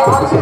ஆட்சி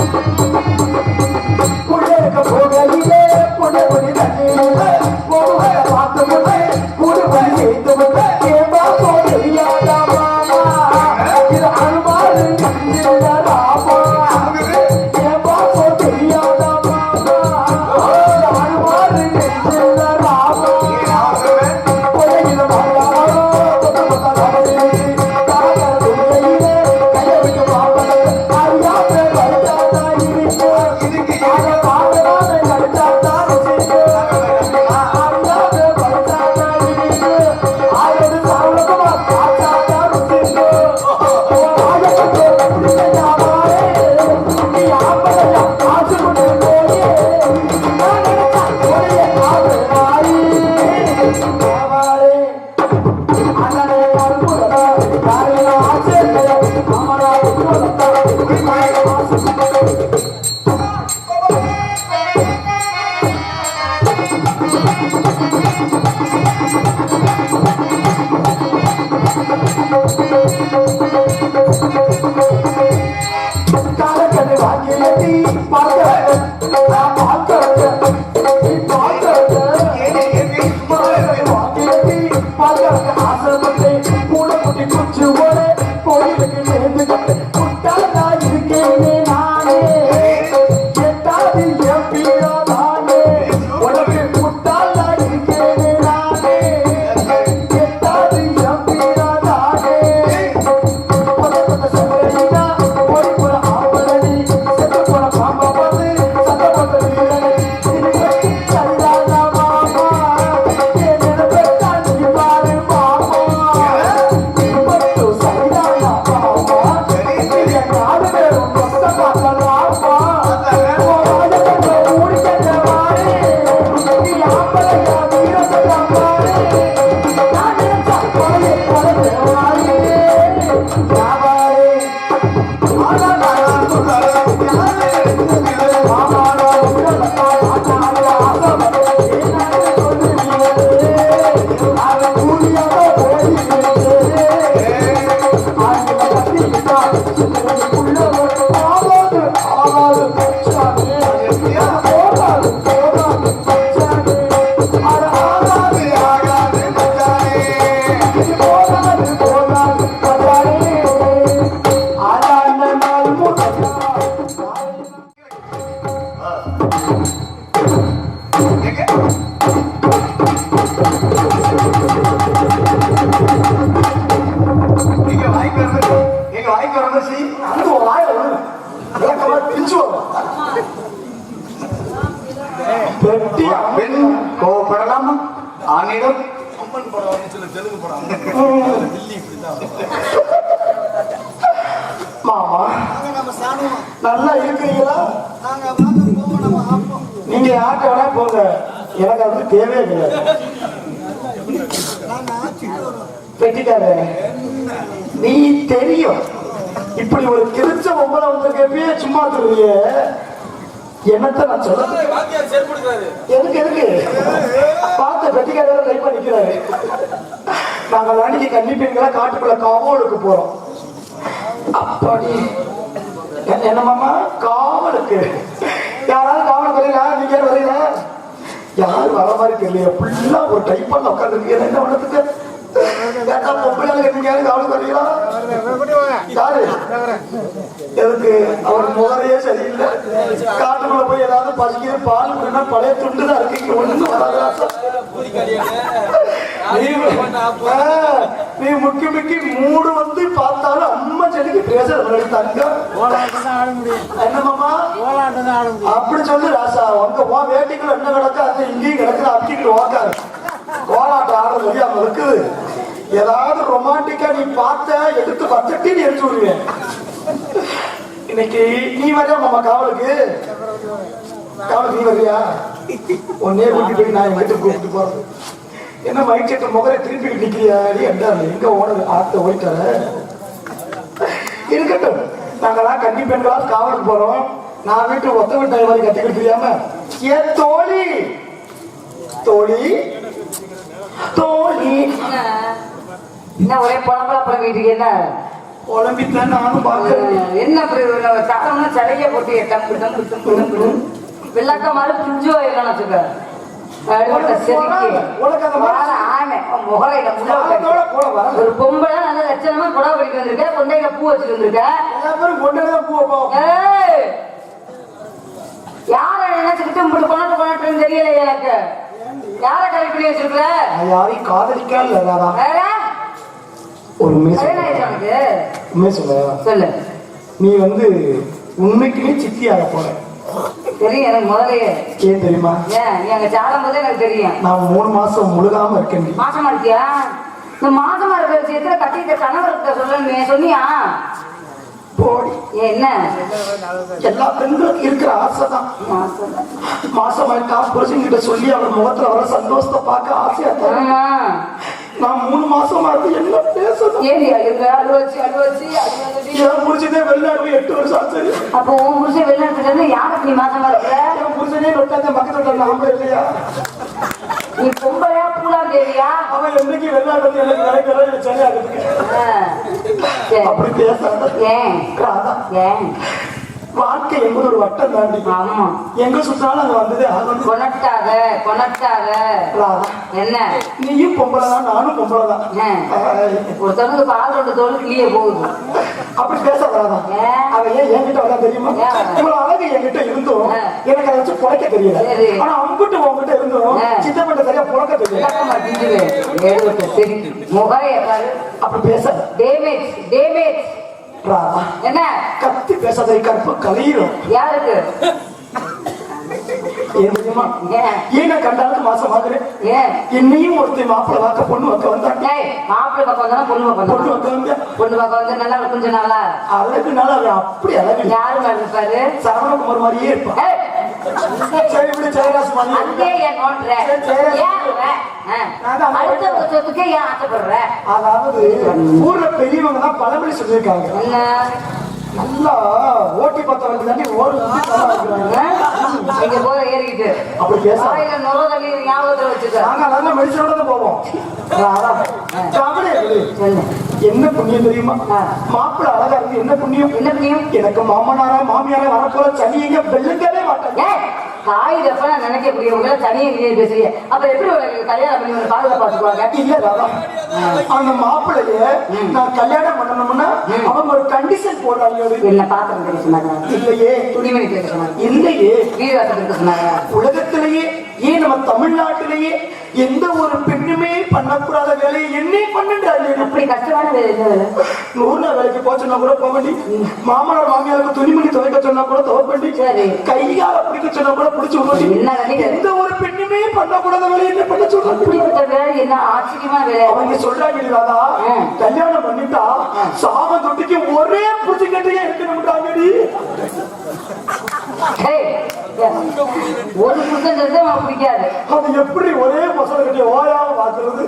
Thank Amara Nigga. நீ தெரியும். இப்படி ஒரு கிழிச்ச உங்களை வந்திருக்கப்பே சும்மா சொல்றிய என்னத்த நான் சொல்ல எதுக்கு எதுக்கு? பார்த்த வெட்டிக்காரர் லைஃபா நிக்கிறாரு. நாங்க வேண்டிக்கு கண்டிப்பீங்களா காட்டுக்குள்ள காவலுக்கு போறோம். அப்படி. என்ன மாமா? காவலுக்கு. யாராவது காவலுக்கு வரீங்களா? நீங்க வரீங்களா? யார் வர மாதிரி தெரியல ஃபுல்லா ஒரு டைப்பாக உட்காந்துருக்கீங்க என்ன வளர்த்துக்க அவளுக்கு யாரு? எதுக்கு? அவர் முகரையே சரியில்லை. காட்டுக்குள்ள போய் ஏதாவது பசிக்கிற பால் வேணா பழைய துண்டு இருக்கு. நீ முக்கி முக்கி மூடு வந்து பார்த்தாலும் அம்மா செடிக்கு பேச தங்க என்னமாமா அப்படி சொல்லு ராசா. உங்க உன் வேட்டிக்குள்ள என்ன கிடக்கு? அது இங்கேயும் கிடக்குது அப்படின்னு ஓக்காது கோலாட்டம் ஆடுறது அவங்க இருக்குது ஏதாவது ரொமான்டிக்கா நீ பார்த்த எடுத்து பத்தட்டி நீ எடுத்து விடுவேன். இன்னைக்கு நீ வரையா மாமா காவலுக்கு? காவலுக்கு நீ வரையா? உன்னே கூட்டி போய் நான் எங்கிட்ட கூப்பிட்டு போறது. என்ன மைக் செட்டு முகரை திருப்பி நிக்கிறியா? நீ என்ன எங்க ஓனது ஆத்த ஓய்ட்டார? இருக்கட்டும். நாங்களாம் கன்னி பெண்களா காவலுக்கு போறோம். நான் வீட்டு ஒத்த வீட்டு மாதிரி கத்திக்கிட்டு தெரியாம ஏன் தோழி? தோழி? தோழி? என்ன ஒரே புலம்பல புலம்பிட்டு என்ன? உடம்பித்தான் நானும் பார்க்கறேன் என்ன சாதம்னா சடைய போட்டு டம்பு டம்பு டம்பு டம்பு வெள்ளக்க மாதிரி புஞ்சு ஆயிருக்கான வச்சுக்க ஒரு பொம்பளை நல்ல லட்சணமா புடவை பிடிக்க வந்திருக்க. கொண்டையில பூ வச்சுட்டு வந்திருக்க! யாரை நினைச்சுக்கிட்டு இப்படி கொண்டாட்டு கொண்டாட்டுன்னு தெரியல எனக்கு? யாரை கல்வி பண்ணி வச்சிருக்கிற? நான் யாரையும் காதலிக்கா இல்ல ராதா. வேற ஒரு உண்மையை சொல்ல சொல்ல சொல்லு. நீ வந்து உண்மைக்குமே சித்தி ஆக போற. தெரியும் எனக்கு முதலையே ஏன் தெரியுமா? ஏன்? நீ அங்க சாடும் போதே எனக்கு தெரியும். நான் மூணு மாசம் முழுகாம இருக்கேன் மாசமா இருக்கியா? இந்த மாசமா இருக்கிற விஷயத்துல கட்டிட்ட கணவர்கிட்ட சொல்லணுமே. சொன்னியா? போடி. என்ன? எல்லா பெண்களுக்கும் இருக்கிற ஆசைதான். மாசம். மாசமாயிட்டா புருஷன்கிட்ட சொல்லி அவர் முகத்துல வர சந்தோஷத்தை பார்க்க ஆசையா நான் மூணு மாசமா இருந்து என்ன பேசணும்? ஏன் அழுங்க அழு வச்சு அழு வச்சு அழு வச்சுட்டு என் புருஷனே வெளிநாடு எட்டு வருஷம் ஆச்சு. அப்போ உன் புருஷன் வெளிநாட்டுல இருந்து யாருக்கு நீ மாசமா இருக்கிற என் புருஷனே நொட்டாத மக்கள் ஆம்பளை இல்லையா? நீ பொம்பளையா பூலா தேவியா? அவன் என்னைக்கு வெளிநாடு வந்து எனக்கு நினைக்கிறேன். அப்படி பேசாத. ஏன்? ஏன்? வாழ்க்கை என்பது ஒரு வட்டம் தாண்டி ஆமா. எங்க சுத்தாலும் அது வந்ததே ஆகணும் கொணட்டாத ராதா என்ன? நீயும் பொம்பளை தான் நானும் பொம்பளை தான்? ஆஹ், ஒருத்தவங்க பால் ரெண்டு தோல் கிளிய போகுது. அப்படி பேச வராதா? அவன் ஏன் என்கிட்ட வரா தெரியுமா? இவ்வளவு அழகு என்கிட்ட இருந்தும். எனக்கு அதை வச்சு புழைக்க தெரியல. ஆனா அம்பிட்டு உங்ககிட்ட இருந்தும். சித்தப்பட்ட சரியா புழக்க தெரியல. சரி முகரைய பாரு. அப்படி பேசாத டேமேஜ் டேமேஜ். ராதா என்ன? கத்தி பேசாத கற்பு கலையிடும் யாருக்கு? ஏன் கண்டாலும் மாசம் ஆகுறேன் ஏன் என்னையும் ஒருத்தர் மாப்பிள்ளை வாக்க பொண்ணு வைக்க வந்தாங்க மாப்பிள்ளை பக்கம் வந்தா பொண்ணு பக்கம் பொண்ணு வந்தா? பொண்ணு பக்கம் வந்து நல்லா கொஞ்ச நாளா அழகுனால அவன் அப்படி அழகு. யாரு மாதிரி இருப்பாரு? சரவணகுமார் மாதிரியே இருப்பான் சரி இப்படி ஜெயராஜ் மாதிரி. அடுத்த வருஷத்துக்கு ஏன் ஆசைப்படுற? அதாவது ஊர்ல பெரியவங்க தான் பழமொழி சொல்லியிருக்காங்க. என்ன? நல்லா ஓட்டி பார்த்த வண்டி தாண்டி ஓடு? இங்க போற ஏறிக்கிட்டு. அப்படி பேச வாயில நுர தள்ளி ஞாபகத்துல வச்சுக்க. நாங்க நல்ல மெடிசனோட தான் போவோம். என்ன? புண்ணியம் தெரியுமா. மாப்பிள்ளை அழகா இருக்கு. என்ன புண்ணியம்? என்ன பண்ணியும்? எனக்கு மாமனாரா மாமியாரா வரப்போற சனியங்க வெள்ளுங்கவே மாட்டாங்க. ஏய், தாய் தப்பா நினைக்கக்கூடியவங்க தனியா நீ பேசுறீங்க. அப்ப எப்படி கல்யாணம் பண்ணி ஒரு பாதுகாப்பு பார்த்துக்குவாங்க இல்ல ராதா அந்த மாப்பிள்ளைய நான் கல்யாணம் பண்ணணும்னா அவங்க ஒரு கண்டிஷன் போடுறாங்க. என்ன பாத்திரம் சொன்னாங்க. இல்லையே. துணிமணி கேட்க சொன்னாங்க. இல்லையே. வீரவாசம் கேட்க சொன்னாங்க. உலகத்திலேயே ஏன் நம்ம தமிழ்நாட்டிலேயே எந்த ஒரு பெண்ணுமே பண்ணக்கூடாத வேலையை என்னே பண்ணுன்றாங்க அப்படி கஷ்டமான வேலை என்ன வேலை நூறு நாள் வேலைக்கு போக சொன்னா கூட போக வேண்டி மாமனார் மாமியாருக்கு துணிமணி துவைக்க சொன்னா கூட துவைக்க வேண்டி. கையால பிடிக்க சொன்னா கூட பிடிச்சு விட வேண்டி என்ன வேலை? எந்த ஒரு பெண்ணுமே பண்ணக்கூடாத வேலையை என்ன பண்ண சொல்றாங்க என்ன ஆச்சரியமான வேலை? அவங்க சொல்றாங்க இல்லையாதா ம். கல்யாணம் பண்ணிட்டா சாம தொட்டிக்கு ஒரே புடிச்சு கட்டியே ஏய், ஒரு அவனுக்கு பிடிக்காது. அது எப்படி ஒரே மசாலா கட்டிய ஓயாம பாக்குறது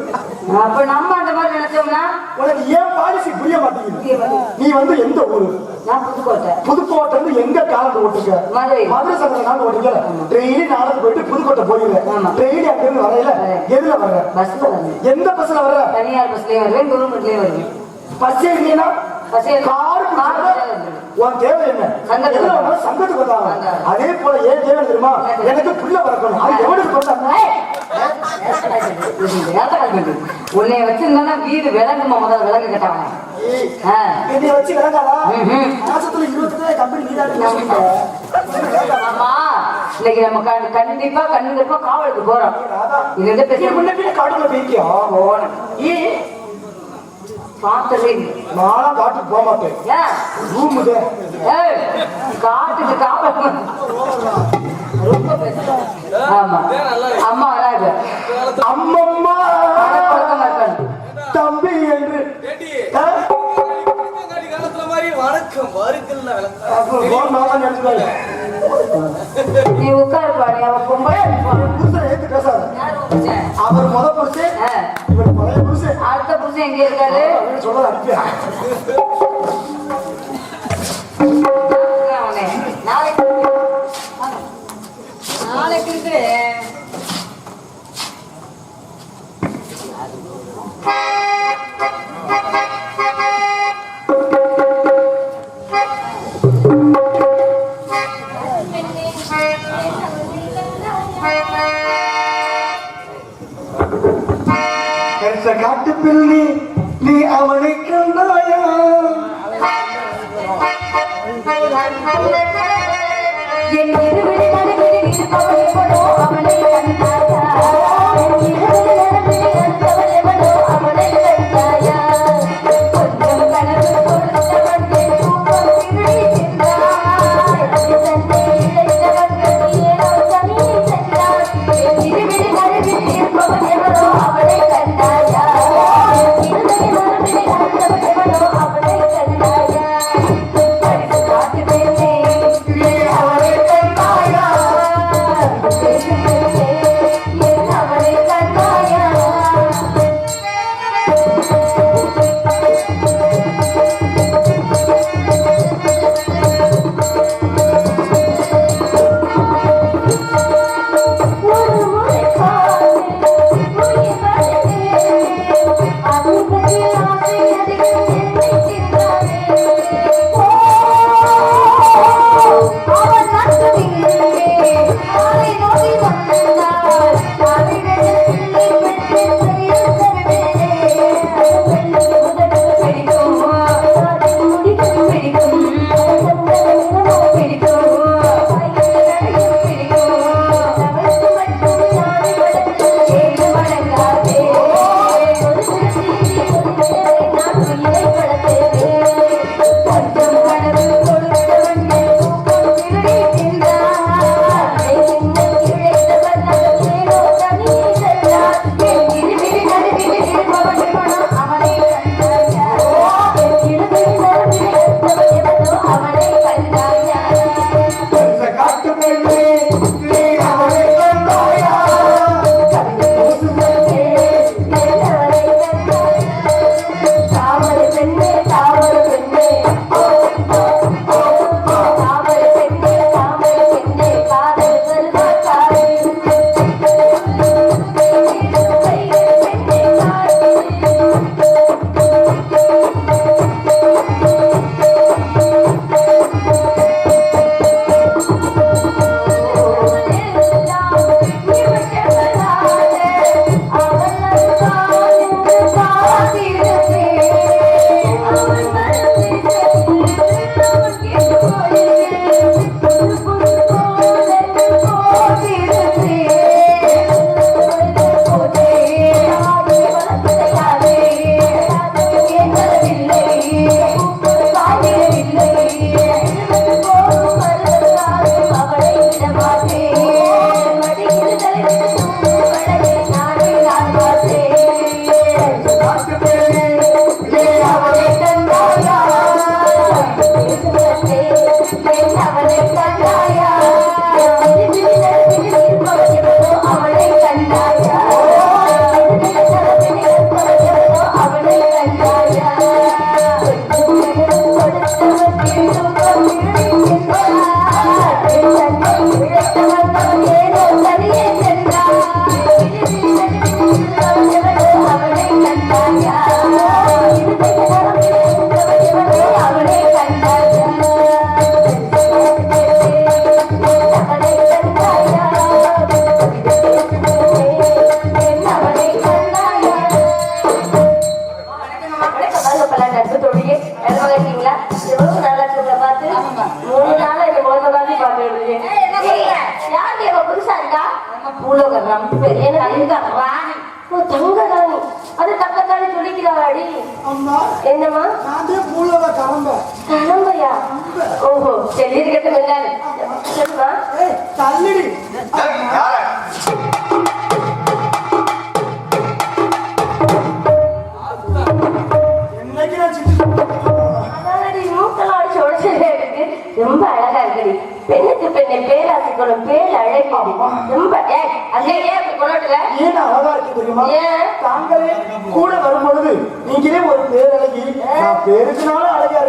அப்ப நம்ம அந்த மாதிரி நினைச்சோம்னா உனக்கு ஏன் பாலிசி புரிய மாட்டேங்குது. நீ வந்து எந்த ஊரு? நான் புதுக்கோட்டை. புதுக்கோட்டை எங்க காலம் ஓட்டுங்க? மதுரை. மதுரை சங்கர நாள் ஓட்டுங்க டெய்லி நாளைக்கு போயிட்டு புதுக்கோட்டை போயிருவேன் ஆமா. டெய்லி அங்க இருந்து வரையில. எதுல வர்ற? பஸ்ல எந்த பஸ்ல வர்ற? தனியார் பஸ்லயும் வருவேன் கவர்மெண்ட்லயும் வருவேன். பஸ் ஏறினா கார் கார். உன் தேவை என்ன? சங்கத்துக்கு வந்தாங்க அதே போல ஏன் தேவை தெரியுமா? எனக்கு புள்ள வளர்க்கணும். அது எவனுக்கு வந்தாங்க உன்னை வச்சிருந்தா வீடு விளங்குமா முதல்ல விளங்க கேட்டாங்க என்னை வச்சு விளங்காதா மாசத்துல இருபத்தி கம்பெனி நீதான் இன்னைக்கு நம்ம கண்டிப்பா கண்டிப்பா காவலுக்கு போறோம். இது முன்னாடி காட்டுல போயிருக்கியோ? போன ஏன் பார்த்தேன் நான் காட்டுக்கு போக மாட்டேன். ரூம் காட்டுக்கு காப்பா ரொம்ப ஆமா. அம்மா அழாது அம்மம்மா. தம்பி என்று. வணக்கம் வருக்கல்ல நீ உட்காரு பாரு அவன் பொம்பளை அவர் முத பொறுத்து புருஷன் எங்க இருக்காரு? என் இருவரை மனதில் இருப்பவன் அவனை கண்டான் பூலோக ரம்பு தங்கம் ராணி. ஓ தங்க ராணி அது தங்கத்தாலே சொல்லிக்கிறாடி அம்மா என்னம்மா? நான் பூலோக கரம்ப கரம்பையா ரொம்ப ஏய் அங்கே ஏன் அழகா இருக்கு தெரியுமா? ஏன்? தாங்களே கூட வரும்பொழுது நீங்களே ஒரு பேரழகி நான் பேருக்குனால அழகா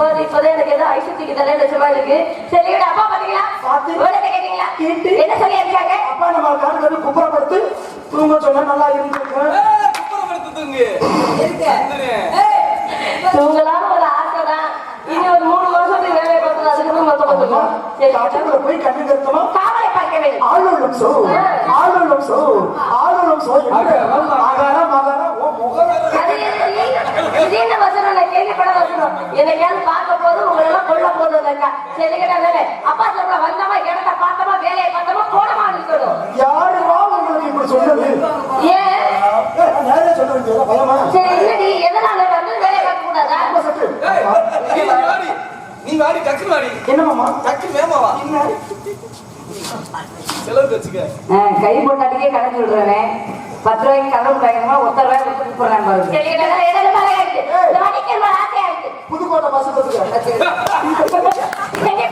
போது இப்போதான் எனக்கு ஏதோ ஐசத்துக்கு தலை லட்சமா இருக்கு. சரி அப்பா பாத்தீங்களா? பார்த்து. கேட்டீங்களா? கேட்டு. என்ன சொல்லி இருக்காங்க அப்பா நம்ம கட்டு குப்புறப்படுத்து தூங்க சொன்னா நல்லா இருந்திருக்கேன் குப்புறப்படுத்து தூங்கு. ஒரு ஆசைதான். இனி ஒரு மூணு மாசத்துக்கு வேலை பார்த்தது அதுக்கு போய் கண்ணு கருத்தமா? ஆளும் சோ ஆளும் சோ ஆளும் சோ மகான மகான ஓ முகம்? திடீர்னு வசனம் நான் கேள்விப்பட வசனம் என்னைக்காவது பார்க்க போது உங்களை எல்லாம் கொல்ல போது இல்லைக்கா சரி கேட்டாங்க அப்பா சொல்ற வந்தமா இடத்த பார்த்தமா வேலையை பார்த்தமா போனமா இருக்கணும் யாருமா உங்களுக்கு இப்படி சொன்னது ஏன் சரி இல்லடி எதனால வந்து வேலையை பார்க்க கூடாதா நீ வாடி. நீ வாடி என்னமாமா டக்குனு வேகமா வா என்ன செலவுக்கு வச்சுக்க கை போட்டாட்டிக்கே கணக்கு விடுறேன் பத்து ரூபாய்க்கு கடன் பயங்கரமா ஒத்த ரூபாய் கொடுத்து பாருங்க. சரி கேட்டாங்க எதாவது மழை இருக்கு இந்த வண்டிக்கு ரொம்ப ஆசையா இருக்கு புதுக்கோட்டை பஸ் பத்துக்க எங்கே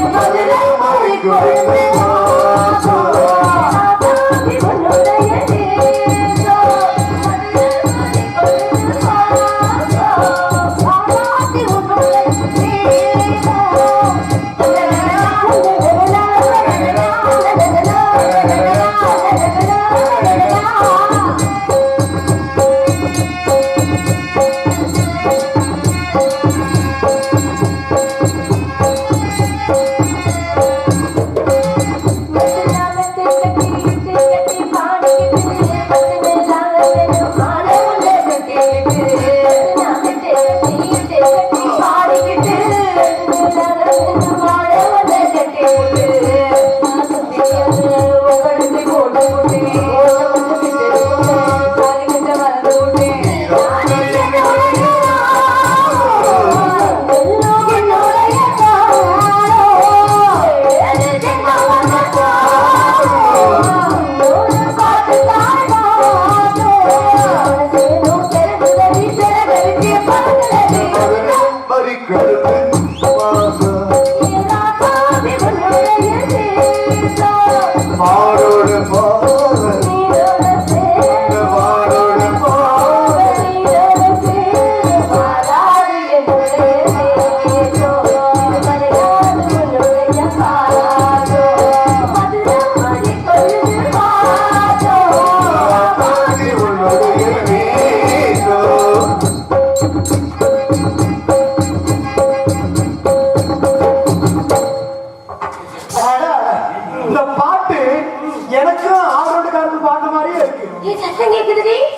Hallelujah, glory, glory, glory.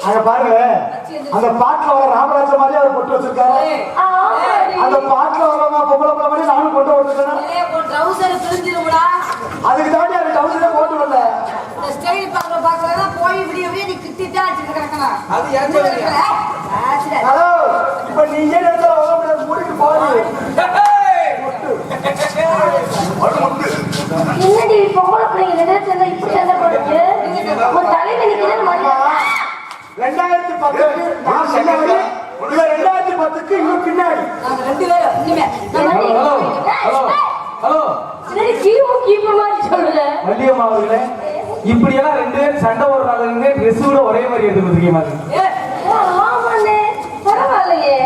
அங்க பாருங்க. அந்த பாட்டுல வர ராமராஜ மாதிரி அவர் பொட்டு வச்சிருக்காரு. அந்த பாட்டுல வர பொம்பளை பிள்ளை மாதிரி நானும் கொண்டு பிரிஞ்சிருமுடா. அதுக்கு தாண்டி அந்த டவுசரே போட்டு இந்த ஸ்டைல் பார்க்கறதா போய் இப்படி அப்படியே நீ கிட்டிட்டா அடிச்சுட்டு கிடக்கலாம் அது ஏன் சொல்றீங்க? ஹலோ இப்ப நீங்க என்னடி பொம்பளை பிள்ளைங்க சேர்ந்தா இப்படி சண்டை போடுது ஒரு ரெண்டாயிரத்தி பத்துக்கு நான் முன்னாடி இவன் ரெண்டாயிரத்தி பத்துக்கு இவன் பின்னாடி. ரெண்டு பேரும் இனிமே ஹலோ ஹலோ ஹலோ என்னடி கீமு கீப்பு மாதிரி சொல்ற வள்ளியம்மா அவர்களே இப்படியெல்லாம் ரெண்டு பேரும் சண்டை கூட ஒரே மாதிரி எடுத்து கொடுத்துருக்கீங்க ஏ ஆமாண்ணே. பரவாயில்லையே.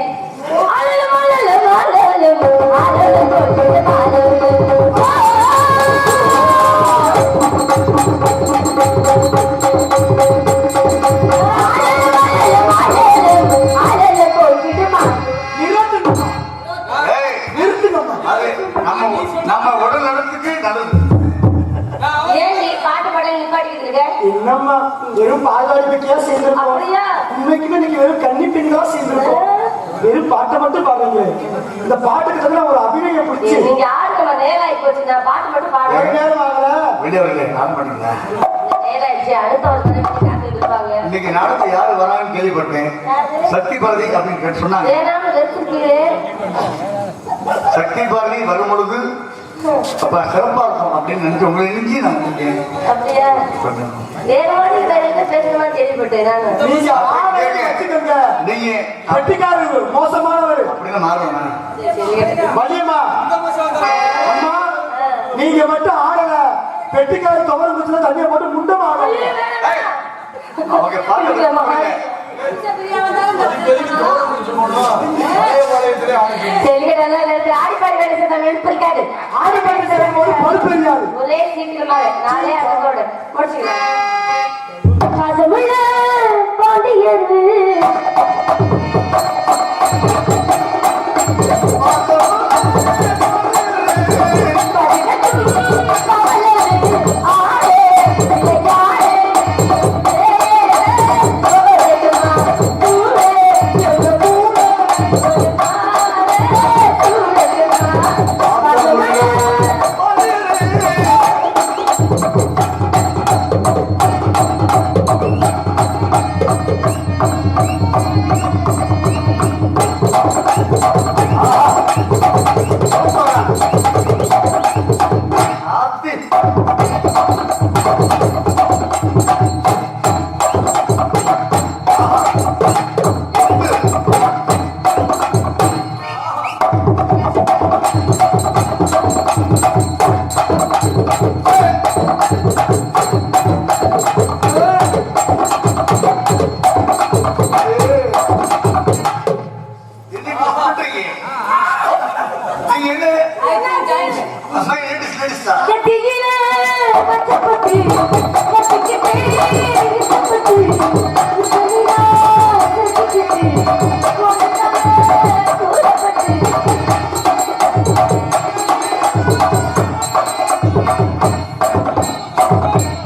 இந்த பாட்டுக்கு தகுந்த ஒரு அபிநயம் பிடிச்சி. நீங்க ஆடுங்க நேராகி போச்சு நான் பாட்டு மட்டும் ஒரு பாடுவேன் நேரம் ஆகல வெளியவர்களே ஆன் பண்ணுங்க நேராயிடுச்சு அடுத்த ஒரு இருப்பாங்க? இன்னைக்கு நாடகத்தை யாரு வராங்கன்னு கேள்விப்பட்டேன். சக்தி பாரதி அப்படின்னு சொன்னாங்க. சக்தி பாரதி வரும் பொழுது அப்ப சிறப்பா இருக்கும் அப்படின்னு நினைச்சு உங்களை நான் இருக்கேன் வச்சுக்கோங்க நீங்க கட்டிக்காரர் மோசமானவர். அப்படிதான் மாறணும் வலியம்மா அம்மா நீங்க மட்டும் ஆடல. பெட்டிக்கார துவர குச்சில தண்ணியை போட்டு முண்டம் ஆடல அவங்க பொறுப்பு ஒரே சீக்கிரமாக நாளே அதோட முடிச்சுக்கலாம் இப்படி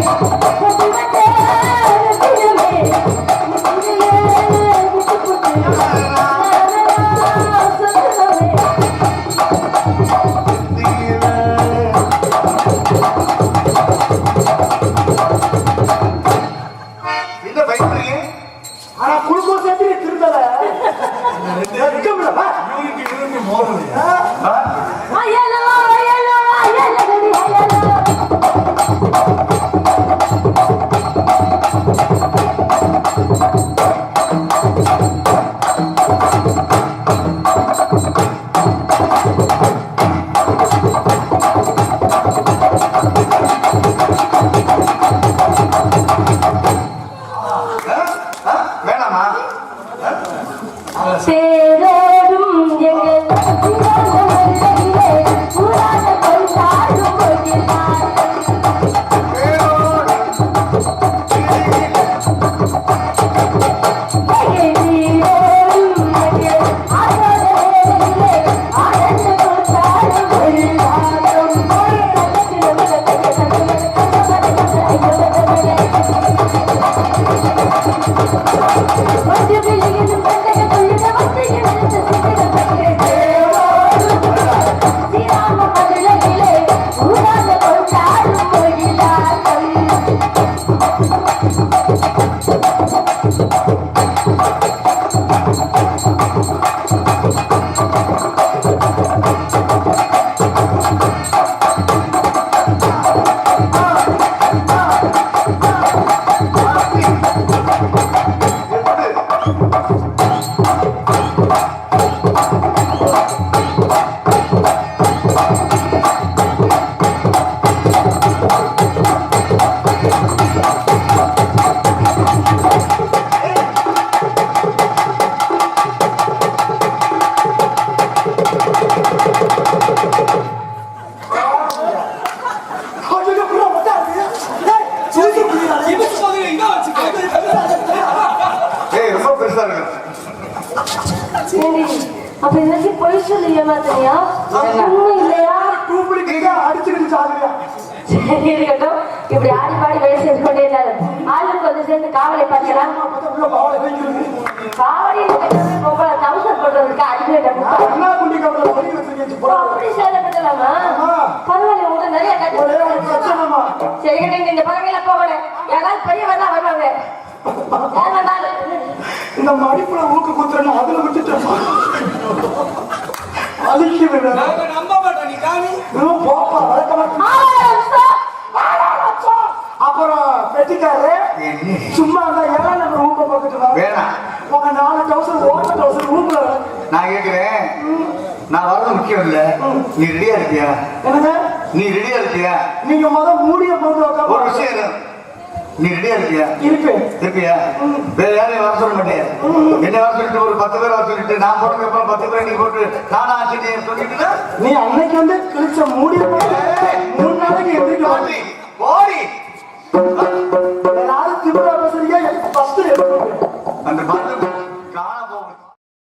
Cristo. Gracias. சரி நீங்க இந்த பறவையில போகல. யாராவது பெரியவர்லாம் வருவாங்க. இந்த மடிப்புல ஊக்கு குத்துறேன்னு அதுல விட்டுட்டேன். அழிக்குது நம்ப நீ காமி. போப்பா வழக்கமா அப்புறம் வெட்டிக்காரு என்ன? சும்மா அந்த ஏழாம் நம்பர் ஊக்க பக்கத்துல வேணாம் உங்க நாலு டவுசர் ஓட்ட டவுசர் நான் கேக்குறேன். நான் வர்றது முக்கியம் இல்ல. நீ ரெடியா இருக்கியா? என்னங்க? நீ ரெடியா இருக்கியா? நீங்க முத மூடிய போட்டு உட்காந்து ஒரு விஷயம் நீ ரெடியா இருக்கியா? இருப்பேன். இருப்பியா? வேற யாரையும் வர சொல்ல மாட்டேன் என்ன வர சொல்லிட்டு ஒரு பத்து பேர் வர சொல்லிட்டு நான் போடுறது அப்புறம் பத்து பேர் நீ போட்டு நானா ஆச்சு சொல்லிட்டு நீ அன்னைக்கு வந்து கிழிச்ச மூடிய மூணு நாளைக்கு எதிர்க்க ஓடி ஓடி யாரும் அந்த பாட்டு